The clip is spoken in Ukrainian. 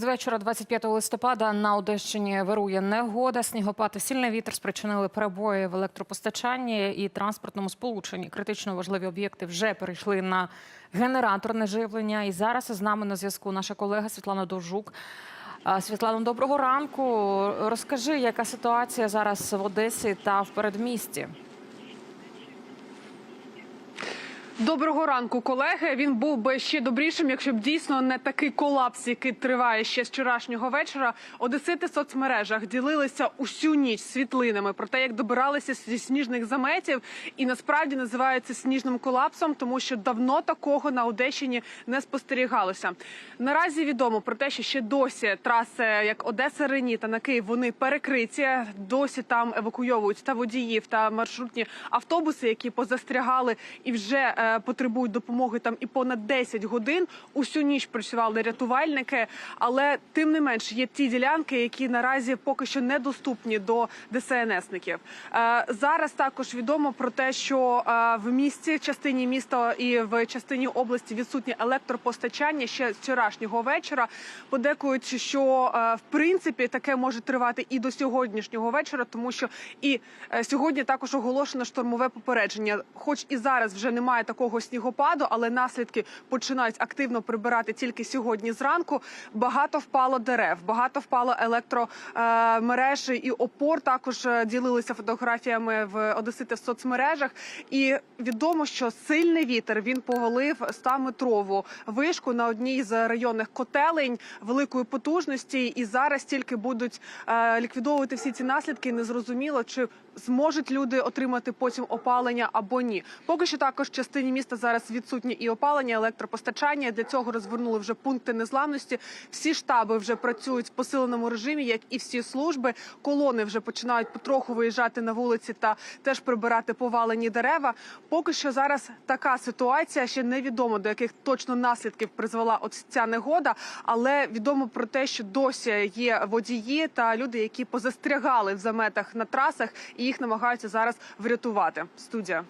З вечора 25 листопада на Одещині вирує негода. Снігопад і сильний вітер спричинили перебої в електропостачанні і транспортному сполученні. Критично важливі об'єкти вже перейшли на генераторне живлення. І зараз з нами на зв'язку наша колега Світлана Довжук. А, Світлано, доброго ранку. Розкажи, яка ситуація зараз в Одесі та в передмісті? Доброго ранку, колеги. Він був би ще добрішим, якщо б дійсно не такий колапс, який триває ще з вчорашнього вечора. Одесити в соцмережах ділилися усю ніч світлинами про те, як добиралися зі сніжних заметів, і насправді називається сніжним колапсом, тому що давно такого на Одещині не спостерігалося. Наразі відомо про те, що ще досі траси, як Одеса Рені та на Київ, вони перекриті. Досі там евакуйовують та водіїв та маршрутні автобуси, які позастрягали і вже е, потребують допомоги там і понад 10 годин. Усю ніч працювали рятувальники, але тим не менш є ті ділянки, які наразі поки що недоступні до ДСНСників. Е, зараз також відомо про те, що е, в місті, частині міста і в частині області відсутнє електропостачання ще з вчорашнього вечора. Подекують, що е, в принципі таке може тривати і до сьогоднішнього вечора, тому що і сьогодні також оголошено штормове попередження. Хоч і зараз вже немає такого снігопаду, але наслідки починають активно прибирати тільки сьогодні зранку. Багато впало дерев, багато впало електромереж і опор. Також е, ділилися фотографіями в Одесити в соцмережах. І відомо, що сильний вітер він поголив 100-метрову вишку на одній з районних котелень великої потужності. І зараз тільки будуть е, ліквідовувати всі ці наслідки. Незрозуміло, чи зможуть люди отримати потім опалення або ні. Поки що також в частині міста зараз відсутні і опалення, електропостачання. Для цього розвернули вже пункти незламності. Всі штаби вже працюють в посиленому режимі, як і всі служби. Колони вже починають потроху виїжджати на вулиці та теж прибирати повалені дерева. Поки що зараз така ситуація. Ще невідомо до яких точно наслідків призвела от ця негода, але відомо про те, що досі є водії та люди, які позастрягали в заметах на трасах, і їх намагаються зараз врятувати. Студія.